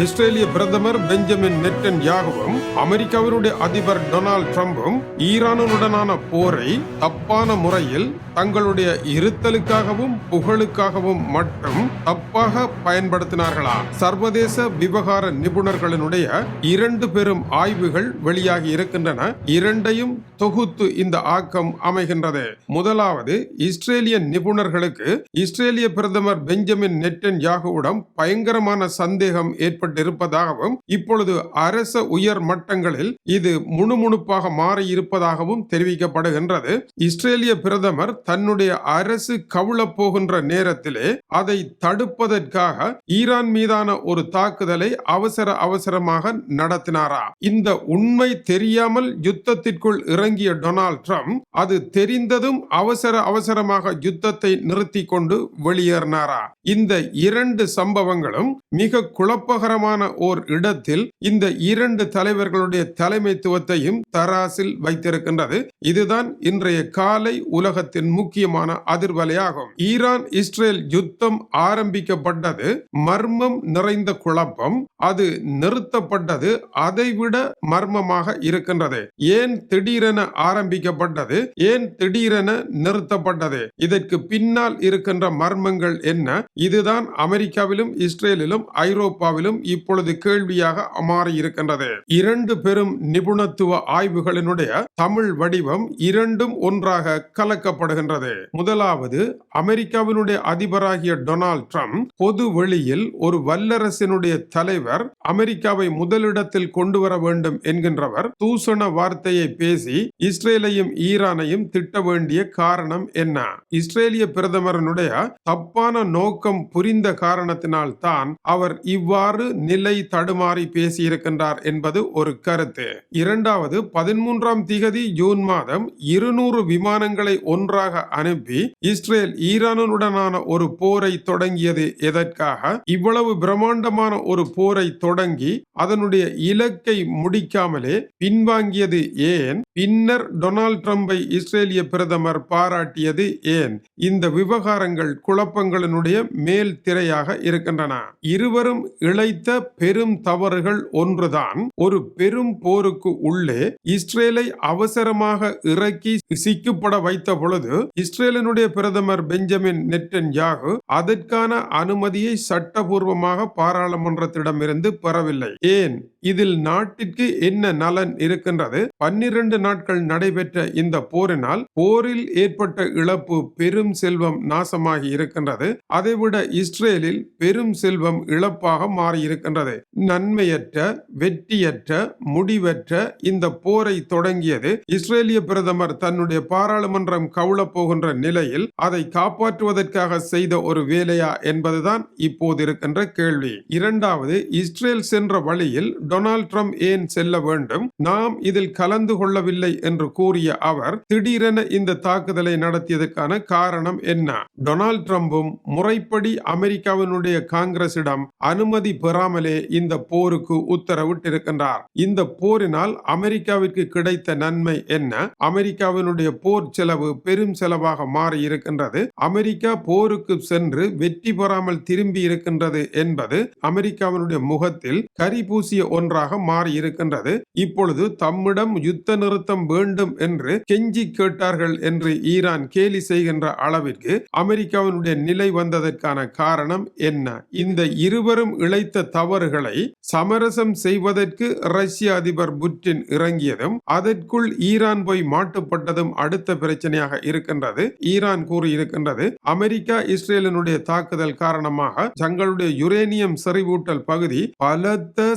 இஸ்ரேலிய பிரதமர் பெஞ்சமின் நெட்டன் யாகவும் அமெரிக்காவினுடைய அதிபர் டொனால்ட் ட்ரம்பும் ஈரானுடனான போரை தப்பான முறையில் தங்களுடைய இருத்தலுக்காகவும் புகழுக்காகவும் மட்டும் தப்பாக பயன்படுத்தினார்களா? சர்வதேச விவகார நிபுணர்களினுடைய இரண்டு பெரும் ஆய்வுகள் வெளியாகி இருக்கின்றன. இரண்டையும் தொகுத்து இந்த ஆக்கம் அமைகின்றது. முதலாவது இஸ்ரேலிய நிபுணர்களுக்கு இஸ்ரேலிய பிரதமர் பெஞ்சமின் நெட்டன் யாகுவிடம் பயங்கரமான சந்தேகம் ஏற்பட்டிருப்பதாகவும் இப்பொழுது அரச உயர் மட்டங்களில் இது முணுமுணுப்பாக மாறியிருப்பதாகவும் தெரிவிக்கப்படுகின்றது. இஸ்ரேலிய பிரதமர் தன்னுடைய அரசு கவுளப் போகின்ற நேரத்திலே அதை தடுப்பதற்காக ஈரான் மீதான ஒரு தாக்குதலை அவசர அவசரமாக நடத்தினாரா? இந்த உண்மை தெரியாமல் யுத்தத்திற்குள் இறங்கிய டொனால்ட் ட்ரம்ப் அது தெரிந்ததும் அவசர அவசரமாக யுத்தத்தை நிறுத்தி கொண்டு வெளியேறினாரா? இந்த இரண்டு சம்பவங்களும் மிக குழப்பகரம் உயரமான ஓர் இடத்தில் இந்த இரண்டு தலைவர்களுடைய தலைமைத்துவத்தையும் தராசில் வைத்திருக்கின்றது. இதுதான் இன்றைய காலை உலகத்தின் முக்கியமான அதிர்வலையாகும். ஈரான் இஸ்ரேல் யுத்தம் ஆரம்பிக்கப்பட்டது. மர்மம் நிறைந்த குழப்பம். அது நிறுத்தப்பட்டது. அதைவிட மர்மமாக இருக்கின்றது. ஏன் திடீரென ஆரம்பிக்கப்பட்டது? ஏன் திடீரென நிறுத்தப்பட்டது? இதற்கு பின்னால் இருக்கின்ற மர்மங்கள் என்ன? இதுதான் அமெரிக்காவிலும் இஸ்ரேலிலும் ஐரோப்பாவிலும் இப்பொழுது கேள்வியாக மாறி இருக்கின்றது இரண்டு பெரும் நிபுணத்துவ ஆய்வுகளினுடைய தமிழ் வடிவம் இரண்டும் ஒன்றாக கலக்கப்படுகின்றது. முதலாவது அமெரிக்காவினுடைய அதிபராகிய டொனால்ட் ட்ரம்ப் பொது வெளியில் ஒரு வல்லரசினுடைய தலைவர் அமெரிக்காவை முதலிடத்தில் கொண்டு வர வேண்டும் என்கின்றவர் தூசண வார்த்தையை பேசி இஸ்ரேலையும் ஈரானையும் திட்ட வேண்டிய காரணம் என்ன? இஸ்ரேலிய பிரதமரனுடைய தப்பான நோக்கம் புரிந்த காரணத்தினால் தான் அவர் இவ்வாறு நிலை தடுமாறி பேசியிருக்கின்றார் என்பது ஒரு கருத்து. இரண்டாவது பதிமூன்றாம் திகதி ஜூன் மாதம் இருநூறு விமானங்களை ஒன்றாக அனுப்பி இஸ்ரேல் ஈரானுடனான ஒரு போரை தொடங்கியது எதற்காக? இவ்வளவு பிரம்மாண்டமான ஒரு போரை தொடங்கி அதனுடைய இலக்கை முடிக்காமலே பின்வாங்கியது ஏன்? பின்னர் டொனால்ட் ட்ரம்பை இஸ்ரேலிய பிரதமர் பாராட்டியது ஏன்? இந்த விவகாரங்கள் குழப்பங்களினுடைய மேல் திரையாக இருக்கின்றன. இருவரும் இழைத்த பெரும் தவறுகள் ஒன்றுதான். ஒரு பெரும் போருக்கு உள்ளே இஸ்ரேலை அவசரமாக இறக்கி சிக்கப்பட வைத்த பொழுது இஸ்ரேலினுடைய பிரதமர் பெஞ்சமின் நெட்டன் யாகு அதற்கான அனுமதியை சட்டபூர்வமாக பாராளுமன்றத்திடமிருந்து பெறவில்லை. ஏன்? இதில் நாட்டிற்கு என்ன நலன் இருக்கின்றது? பன்னிரண்டு நாட்கள் நடைபெற்ற இந்த போரினால் போரில் ஏற்பட்ட இழப்பு பெரும் செல்வம் நாசமாகி இருக்கின்றது. அதைவிட இஸ்ரேலில் பெரும் செல்வம் இழப்பாக மாறி இருக்கின்றது நன்மையற்ற வெற்றியற்ற முடிவற்ற இந்த போரை தொடங்கியது இஸ்ரேலிய பிரதமர் தன்னுடைய பாராளுமன்றம் கவுளப் போகின்ற நிலையில் அதை காப்பாற்றுவதற்காக செய்த ஒரு வேலையா என்பதுதான் இப்போது இருக்கின்ற கேள்வி. இரண்டாவது இஸ்ரேல் சென்ற வழியில் டொனால்ட் ட்ரம்ப் ஏன் செல்ல வேண்டும்? நாம் இதில் கலந்து கொள்ளவில்லை என்று கூறிய அவர் திடீரென இந்த தாக்குதலை நடத்தியதற்கான காரணம் என்ன? டொனால்ட் ட்ரம்பும் முறைப்படி அமெரிக்காவினுடைய காங்கிரசிடம் அனுமதி பெறாமலே இந்த போருக்கு உத்தரவிட்டிருக்கின்றார். இந்த போரினால் அமெரிக்காவிற்கு கிடைத்த நன்மை என்ன? அமெரிக்காவினுடைய போர் செலவு பெரும் செலவாக மாறி இருக்கின்றது அமெரிக்கா போருக்கு சென்று வெற்றி பெறாமல் திரும்பி இருக்கின்றது என்பது அமெரிக்காவினுடைய முகத்தில் கரி பூசிய ஒன்றாக மாறியிருக்கின்றது. இப்பொழுது தம்மிடம் யுத்த நிறுத்தம் வேண்டும் என்று கெஞ்சி கேட்டார்கள் என்று ஈரான் கேலி செய்கின்ற அளவிற்கு அமெரிக்காவினுடைய நிலை வந்ததற்கான காரணம் என்ன? இந்த இருவரும் இழைத்த தவறுகளை சமரசம் செய்வதற்கு ரஷ்ய அதிபர் புட்டின் இறங்கியதும் அதற்குள் ஈரான் போய் மாட்டுப்பட்டதும் அடுத்த பிரச்சனையாக இருக்கின்றது. ஈரான் கூறியிருக்கின்றது அமெரிக்கா இஸ்ரேலினுடைய தாக்குதல் காரணமாக தங்களுடைய யுரேனியம் செறிவூட்டல் பகுதி பலத்த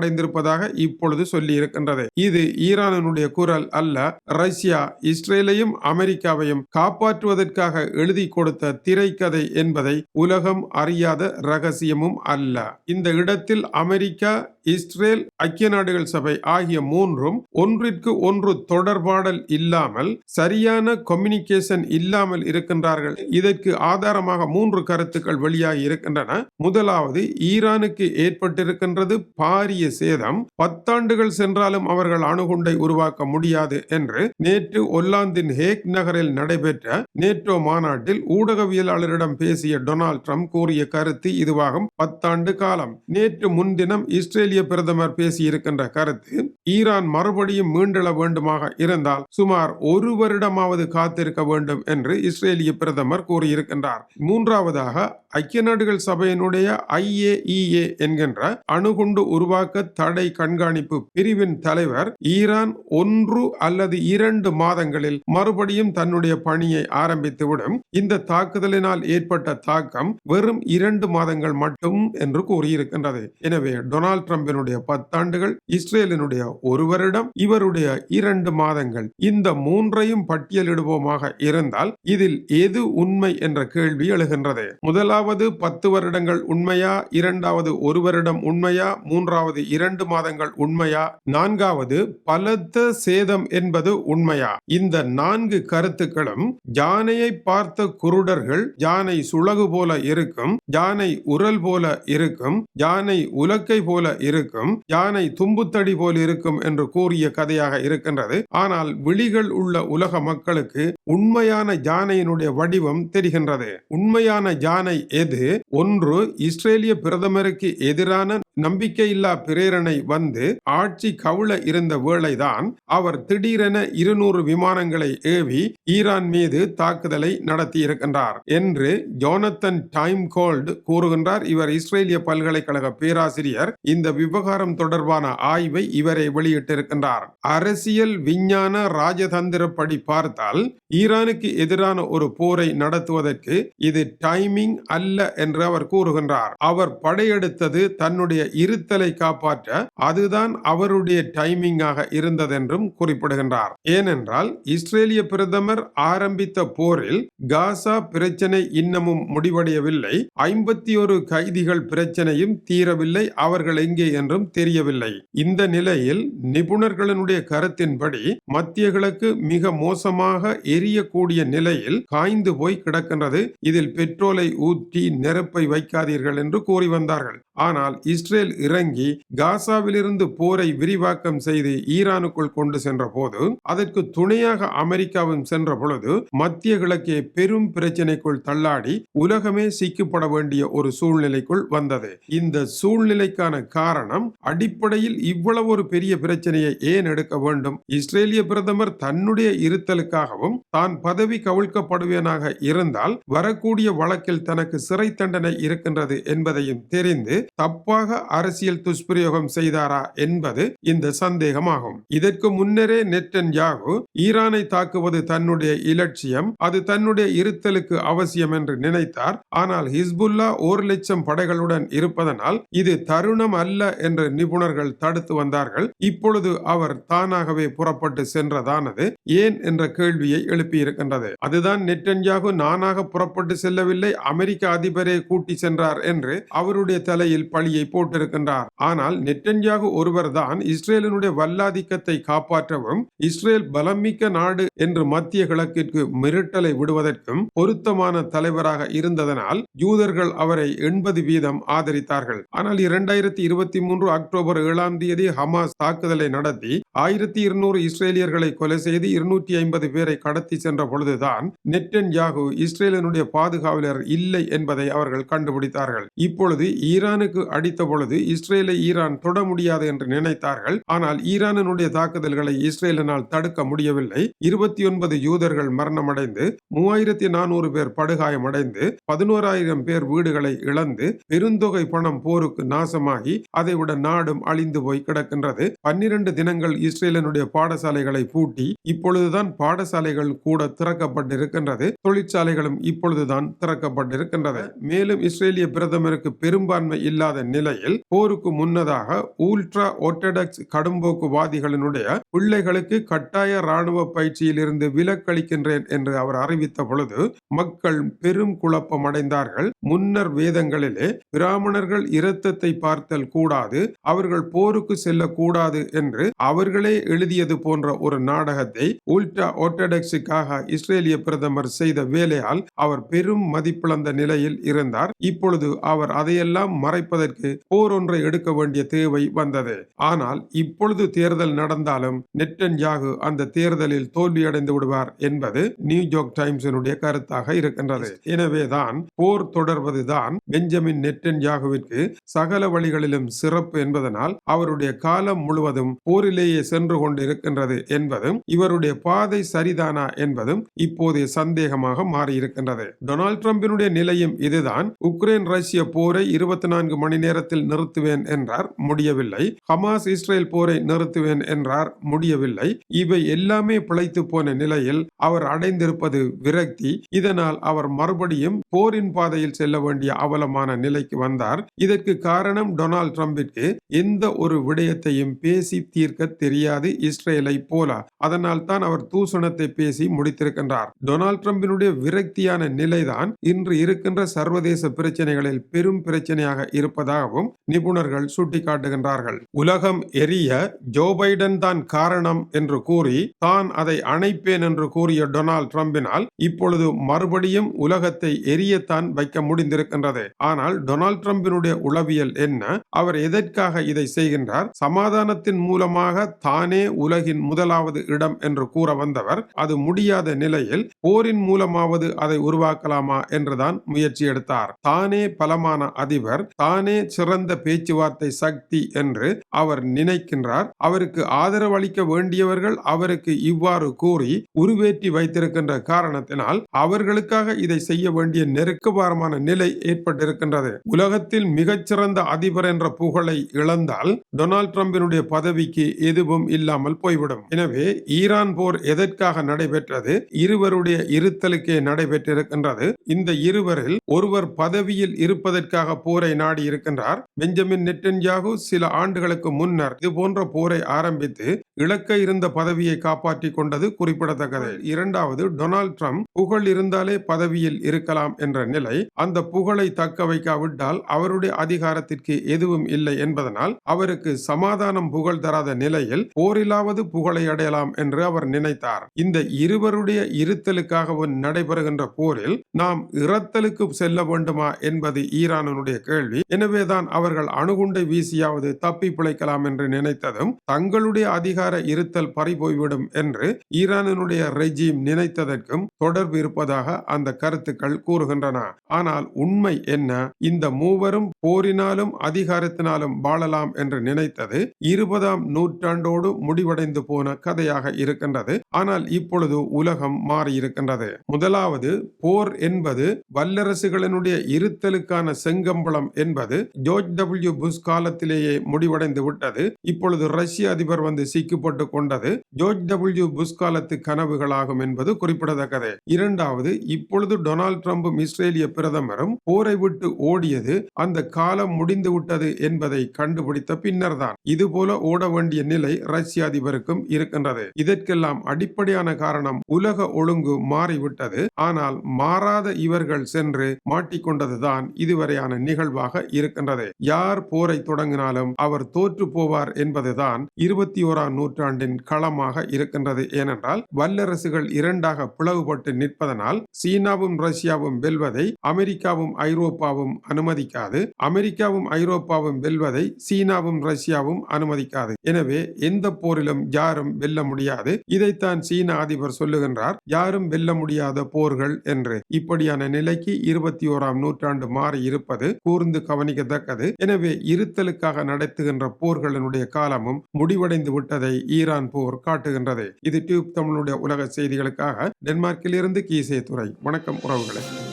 சேதமடைந்திருப்பதாக இப்பொழுது சொல்லி இருக்கின்றது. இது ஈரானினுடைய குரல் அல்ல. ரஷ்யா இஸ்ரேலையும் அமெரிக்காவையும் காப்பாற்றுவதற்காக எழுதி கொடுத்த திரைக்கதை என்பதை உலகம் அறியாத ரகசியமும் அல்ல. இந்த இடத்தில் அமெரிக்கா இஸ்ரேல் ஐக்கிய நாடுகள் சபை ஆகிய மூன்றும் ஒன்றிற்கு ஒன்று தொடர்பாடல் இல்லாமல் சரியான கம்யூனிகேஷன் இல்லாமல் இருக்கின்றார்கள். இதற்கு ஆதாரமாக மூன்று கருத்துக்கள் வெளியாகி இருக்கின்றன. முதலாவது ஈரானுக்கு ஏற்பட்டிருக்கின்றது பாரிய சேதம் பத்தாண்டுகள் சென்றாலும் அவர்கள் அணுகுண்டை உருவாக்க முடியாது என்று நேற்று ஒல்லாந்தின் ஹேக் நகரில் நடைபெற்ற நேட்டோ மாநாட்டில் ஊடகவியலாளரிடம் பேசிய டொனால்ட் ட்ரம்ப் கூறிய கருத்து இதுவாகும். பத்தாண்டு காலம். நேற்று முன்தினம் இஸ்ரேலிய பிரதமர் பேசியிருக்கின்ற கருத்து ஈரான் மறுபடியும் மீண்டெழ வேண்டுமாக இருந்தால் சுமார் ஒரு வருடமாவது காத்திருக்க வேண்டும் என்று இஸ்ரேலிய பிரதமர் கூறியிருக்கின்றார். மூன்றாவதாக ஐக்கிய நாடுகள் சபையினுடைய ஐஏஇஏ என்கின்ற அணுகுண்டு உருவாக்க தடை கண்காணிப்பு பிரிவின் தலைவர் ஈரான் ஒன்று அல்லது இரண்டு மாதங்களில் மறுபடியும் தன்னுடைய பணியை ஆரம்பித்துவிடும். இந்த தாக்குதலினால் ஏற்பட்ட தாக்கம் வெறும் இரண்டு மாதங்கள் மட்டும் என்று கூறியிருக்கின்றது. எனவே டொனால்ட் ட்ரம்பினுடைய பத்தாண்டுகள் இஸ்ரேலினுடைய ஒரு வருடம் இவருடைய இரண்டு மாதங்கள். இந்த மூன்றையும் பட்டியலிடுவோமாக இருந்தால் இதில் எது உண்மை என்ற கேள்வி எழுகின்றது. முதலாவது பத்து வருடங்கள் உண்மையா இரண்டாவது ஒரு வருடம் உண்மையா மூன்றாவது இரண்டு மாதங்கள் உண்மையா நான்காவது பலத்த சேதம் என்பது உண்மையா? இந்த நான்கு கருத்துக்களும் யானையை பார்த்த குருடர்கள் யானை சுழகு போல இருக்கும் யானை உரல் போல இருக்கும் யானை உலக்கை போல இருக்கும் யானை தும்புத்தடி போல இருக்கும் என்று கூறிய கதையாக இருக்கின்றது. ஆனால் விழிகள் உள்ள உலக மக்களுக்கு உண்மையான ஜானையினுடைய வடிவம் தெரிகின்றது. உண்மையான ஜானை எது? ஒன்று இஸ்ரேலிய பிரதமருக்கு எதிரான நம்பிக்கையில்லா பிரேரணை வந்து ஆட்சி கவுள இருந்த வேளைதான் அவர் திடீரென இருநூறு விமானங்களை ஏவி ஈரான் மீது தாக்குதலை நடத்தியிருக்கின்றார் என்று ஜோனத்தன் டைம் கோல்டு கூறுகின்றார். இவர் இஸ்ரேலிய பல்கலைக்கழக பேராசிரியர். இந்த விவகாரம் தொடர்பான ஆய்வை இவரை வெளியிட்டிருக்கின்றார். அரசியல் விஞ்ஞான ராஜதந்திரப்படி பார்த்தால் ஈரானுக்கு எதிரான ஒரு போரை நடத்துவதற்கு இது டைமிங் அல்ல என்று அவர் கூறுகின்றார். அவர் படையெடுத்தது தன்னுடைய இருத்தலை காப்பாற்ற அதுதான் அவருடைய டைமிங்காக இருந்ததென்றும் குறிப்பிடுகின்றார். ஏனென்றால் இஸ்ரேலிய பிரதமர் ஆரம்பித்த போரில் காசா பிரச்சனை இன்னமும் முடிவடையவில்லை. ஐம்பத்தி ஒரு கைதிகள் பிரச்சனையும் தீரவில்லை. அவர்கள் எங்கே என்றும் தெரியவில்லை. இந்த நிலையில் நிபுணர்களினுடைய கருத்தின்படி மத்திய கிழக்கு மிக மோசமாக எரியக்கூடிய நிலையில் காய்ந்து போய் கிடக்கின்றது. இதில் பெட்ரோலை ஊற்றி நெருப்பை வைக்காதீர்கள் என்று கூறி வந்தார்கள். ஆனால் இஸ்ரேல் இறங்கி காசாவிலிருந்து போரை விரிவாக்கம் செய்து ஈரானுக்குள் கொண்டு சென்ற போது அதற்கு துணையாக அமெரிக்காவும் சென்ற பொழுது மத்திய கிழக்கே பெரும் பிரச்சனைக்குள் தள்ளாடி உலகமே சிக்கப்பட வேண்டிய ஒரு சூழ்நிலைக்குள் வந்தது. இந்த சூழ்நிலைக்கான காரணம் அடிப்படையில் இவ்வளவு ஒரு பெரிய பிரச்சனையை ஏன் எடுக்க வேண்டும்? இஸ்ரேலிய பிரதமர் தன்னுடைய இருத்தலுக்காகவும் தான் பதவி கவிழ்க்கப்படுவேனாக இருந்தால் வரக்கூடிய வழக்கில் தனக்கு சிறை தண்டனை இருக்கின்றது என்பதையும் தெரிந்து தப்பாக அரசியல் துஷ்பிரயோகம் செய்தாரா என்பது இந்த சந்தேகமாகும். இதற்கு முன்னரே நெட்டன் யாகு ஈரானை தாக்குவது தன்னுடைய இலட்சியம் அது தன்னுடைய இருத்தலுக்கு அவசியம் என்று நினைத்தார். ஆனால் ஹிஸ்புல்லா ஒரு லட்சம் படைகளுடன் இருப்பதனால் இது தருணம் அல்ல என்று நிபுணர்கள் தடுத்து வந்தார்கள். இப்பொழுது அவர் தானாகவே புறப்பட்டு சென்றதானது ஏன் என்ற கேள்வியை எழுப்பியிருக்கின்றது. அதுதான் நெட்டன்யாகு நானாக புறப்பட்டு செல்லவில்லை அமெரிக்க அதிபரே கூட்டி சென்றார் என்று அவருடைய தலையில் பழியை போட்டு போட்டிருக்கின்றார். ஆனால் நெட்டன்யாகு ஒருவர்தான் இஸ்ரேலினுடைய வல்லாதிக்கத்தை காப்பாற்றவும் இஸ்ரேல் பலமிக்க நாடு என்று மத்திய கிழக்கிற்கு மிரட்டலை விடுவதற்கும் பொருத்தமான தலைவராக இருந்ததனால் யூதர்கள் அவரை எண்பது வீதம் ஆதரித்தார்கள். ஆனால் இரண்டாயிரத்தி இருபத்தி மூன்று அக்டோபர் ஏழாம் தேதி ஹமாஸ் தாக்குதலை நடத்தி ஆயிரத்தி இருநூறு இஸ்ரேலியர்களை கொலை செய்து இருநூற்றி ஐம்பது பேரை கடத்தி சென்ற பொழுதுதான் நெட்டன் யாகு இஸ்ரேலினுடைய பாதுகாவலர் இல்லை என்பதை அவர்கள் கண்டுபிடித்தார்கள். இப்பொழுது ஈரானுக்கு அடித்த பொழுது இஸ்ரேலை ஈரான் தொட முடியாது என்று நினைத்தார்கள். ஆனால் ஈரானினுடைய தாக்குதல்களை இஸ்ரேலினால் தடுக்க முடியவில்லை. இருபத்தி ஒன்பது யூதர்கள் மரணமடைந்து மூவாயிரத்தி நானூறு பேர் படுகாயமடைந்து பதினோராயிரம் பேர் வீடுகளை இழந்து பெருந்தொகை பணம் போருக்கு நாசமாகி அதைவிட நாடும் அழிந்து போய் கிடக்கின்றது. பன்னிரண்டு தினங்கள் இஸ்ரேலினுடைய பாடசாலைகளை பூட்டி இப்பொழுதுதான் பாடசாலைகள் கூட திறக்கப்பட்டிருக்கின்றது. தொழிற்சாலைகளும் இப்பொழுதுதான் திறக்கப்பட்டிருக்கின்றது. மேலும் இஸ்ரேலிய பிரதமருக்கு பெரும்பான்மை இல்லாத நிலையில் போருக்கு முன்னதாக ஊல்ட்ரா ஒர்த்தடாக்ஸ் கடும்போக்குவாதிகளினுடைய பிள்ளைகளுக்கு கட்டாய ராணுவ பயிற்சியிலிருந்து விலக்களிக்கின்றேன் என்று அவர் அறிவித்த பொழுது மக்கள் பெரும் குழப்பம் அடைந்தார்கள் முன்னர் வேதங்களிலே பிராமணர்கள் இரத்தத்தை பார்த்தல் கூடாது அவர்கள் போருக்கு செல்லக்கூடாது என்று அவர்களே எழுதியது போன்ற ஒரு நாடகத்தை உல்டா ஆர்த்தடாக்ஸுக்காக இஸ்ரேலிய பிரதமர் செய்த வேலையால் அவர் பெரும் மதிப்பிழந்த நிலையில் இருந்தார். இப்பொழுது அவர் அதையெல்லாம் மறைப்பதற்கு போர் ஒன்றை எடுக்க வேண்டிய தேவை வந்தது. ஆனால் இப்பொழுது தேர்தல் நடந்தாலும் நெட்டன்யாகு அந்த தேர்தலில் தோல்வியடைந்து விடுவார் என்பது நியூயார்க் டைம்ஸினுடைய கருத்தாக இருக்கின்றது. எனவேதான் போர் தொடர்வதுதான் பெஞ்சமின் நெட்டன்யாகுவிற்கு சகல வழிகளிலும் சிறப்பு என்பதனால் அவருடைய காலம் முழுவதும் போரிலேயே சென்று கொண்டிருக்கின்றது என்பதும் இவருடைய பாதை சரிதானா என்பதும் இப்போதைய சந்தேகமாக மாறியிருக்கின்றது. டொனால்ட் ட்ரம்பினுடைய நிலையும் இதுதான். உக்ரைன் ரஷ்ய போரை இருபத்தி நான்கு மணி நேரத்தில் நிறுத்துவேன் என்றார் முடியவில்லை. ஹமாஸ் இஸ்ரேல் போரை நிறுத்துவேன் என்றார் முடியவில்லை. இவை எல்லாமே பிழைத்து போன நிலையில் அவர் அடைந்திருப்பது விரக்தி. இதனால் அவர் மறுபடியும் போரின் பாதையில் செல்ல வேண்டிய அவலமான நிலைக்கு வந்தார். இதற்கு காரணம் டொனால்ட் ட்ரம்பிற்கு எந்த ஒரு விடயத்தையும் பேசி தீர்க்க தெரியாது இஸ்ரேலை போல. அதனால் தான் அவர் தூஷணத்தை பேசி முடித்திருக்கின்றார். டொனால்ட் ட்ரம்பினுடைய விரக்தியான நிலைதான் இன்று இருக்கின்ற சர்வதேச பிரச்சனைகளில் பெரும் பிரச்சனையாக இருப்பதாகவும் நிபுணர்கள் சுட்டிக்காட்டுகின்றார்கள். உலகம் எரிய ஜோ பைடன் தான் காரணம் என்று கூறி தான் அதை அணைப்பேன் என்று கூறிய டொனால்ட் ட்ரம்பினால் இப்பொழுது மறுபடியும் உலகத்தை எரியத்தான் வைக்க முடிந்திருக்கின்றது. ஆனால் டொனால்ட் ட்ரம்பினுடைய உளவியல் என்ன? அவர் எதற்காக இதை செய்கின்றார்? சமாதானத்தின் மூலமாக தானே உலகின் முதலாவது இடம் என்று கூற வந்தவர் அது முடியாத நிலையில் போரின் மூலமாவது அதை உருவாக்கலாமா என்றுதான் முயற்சி எடுத்தார். தானே பலமான அதிபர் தானே சிறந்த பேச்சுவார்த்தை சக்தி என்று அவர் நினைக்கின்றார். அவருக்கு ஆதரவு அளிக்க வேண்டியவர்கள் அவருக்கு இவ்வாறு கூறி உருவேற்றி வைத்திருக்கின்ற காரணத்தினால் அவர்களுக்காக இதை செய்ய வேண்டிய நெருக்கபாரமான நிலை ஏற்பட்டிருக்கின்றது. உலகத்தில் மிகச்சிறந்த அதிபர் என்ற புகழை இழந்தால் டொனால்ட் ட்ரம்பினுடைய பதவிக்கு எதுவும் இல்லாமல் போய்விடும். எனவே ஈரான் போர் எதற்காக நடைபெற்றது? இருவருடைய இருத்தலுக்கே நடைபெற்றிருக்கின்றது. இந்த இருவரில் ஒருவர் பதவியில் இருப்பதற்காக போரை நாடி இருக்கின்றார் பெஞ்சமின் நெட்டன்யாகு சில ஆண்டுகளுக்கு முன்னர் இது போன்ற போரை ஆரம்பித்து இழக்க இருந்த பதவியை காப்பாற்றிக் கொண்டது குறிப்பிடத்தக்கது. இரண்டாவது டொனால்ட் ட்ரம்ப் புகழ் இருந்தாலே பதவியில் இருக்கலாம் என்ற நிலை அந்த புகழை தக்க வைக்காவிட்டால் அவருடைய அதிகாரத்திற்கு எதுவும் இல்லை என்பதனால் அவருக்கு சமாதானம் புகழ் தராத நிலையில் போரிலாவது புகழை அடையலாம் என்று அவர் நினைத்தார். இந்த இருவருடைய இருத்தலுக்காகவும் நடைபெறுகின்ற போரில் நாம் இறத்தலுக்கு செல்ல வேண்டுமா என்பது ஈரானுடைய கேள்வி. எனவேதான் அவர்கள் அணுகுண்டை வீசியாவது தப்பி பிழைக்கலாம் என்று நினைத்ததும் தங்களுடைய அதிகார இருத்தல் பறிபோய்விடும் என்று ஈரானினுடைய ரெஜிம் நினைத்ததற்கும் தொடர்பு இருப்பதாக அந்த கருத்துக்கள் கூறுகின்றன. ஆனால் உண்மை என்ன? இந்த மூவரும் போரினாலும் அதிகாரத்தினாலும் வாழலாம் என்று நினைத்தது இருபதாம் நூற்றாண்டோடு முடிவடைந்து போன கதையாக இருக்கின்றது. ஆனால் இப்பொழுது உலகம் மாறியிருக்கின்றது. முதலாவது போர் என்பது வல்லரசுகளினுடைய இருத்தலுக்கான செங்கம்பளம் என்பது ஜோர்ஜ் டபிள்யூ புஷ் காலத்திலேயே முடிவடைந்து விட்டது. இப்பொழுது ரஷ்ய அதிபர் வந்து சிக்கப்பட்டு கொண்டது. ஜோர்ஜ் டபிள்யூ புஷ் காலத்து கனவுகளாகும் என்பது குறிப்பிடத்தக்கது. இரண்டாவது இப்பொழுது டொனால்ட் ட்ரம்பும் இஸ்ரேலிய பிரதமரும் போரை விட்டு ஓடியது அந்த காலம் முடிந்து விட்டது என்பதை கண்டுபிடித்த பின்னர்தான். இதுபோல ஓட வேண்டிய நிலை ரஷ்ய அதிபருக்கும் இருக்கின்றது. இதற்கெல்லாம் அடிப்படையான காரணம் உலக ஒழுங்கு மாறிவிட்டது. ஆனால் மாறாத இவர்கள் சென்று மாட்டிக்கொண்டதுதான் இதுவரையான நிகழ்வாக இருக்கின்றது. யார் போரை தொடங்கினாலும் அவர் தோற்று போவார் என்பதுதான் இருபத்தி ஓராம் நூற்றாண்டின் களமாக இருக்கின்றது. ஏனென்றால் வல்லரசுகள் இரண்டாக பிளவுபட்டு நிற்பதனால் சீனாவும் ரஷ்யாவும் வெல்வதை அமெரிக்காவும் ஐரோப்பாவும் அனுமதிக்காது. அமெரிக்காவும் ஐரோப்பாவும் வெல்வதை சீனாவும் ரஷ்யாவும் அனுமதிக்காது. எனவே எந்த போரிலும் யாரும் வெல்ல முடியாது. இதைத்தான் சீன அதிபர் சொல்லுகின்றார். யாரும் வெல்ல முடியாத போர்கள் என்று. இப்படியான நிலைக்கு இருபத்தி ஓராம் நூற்றாண்டு மாறி இருப்பது கூர்ந்து கவனிக்கத்தக்கது. எனவே இருத்தலுக்காக நடத்துகின்ற போர்களினுடைய காலமும் முடிவடைந்து விட்டதை ஈரான் போர் காட்டுகின்றது. இது டியூப் தமிழுடைய உலக செய்திகளுக்காக டென்மார்க்கில் இருந்து கீசே துறை வணக்கம் உறவுகளை.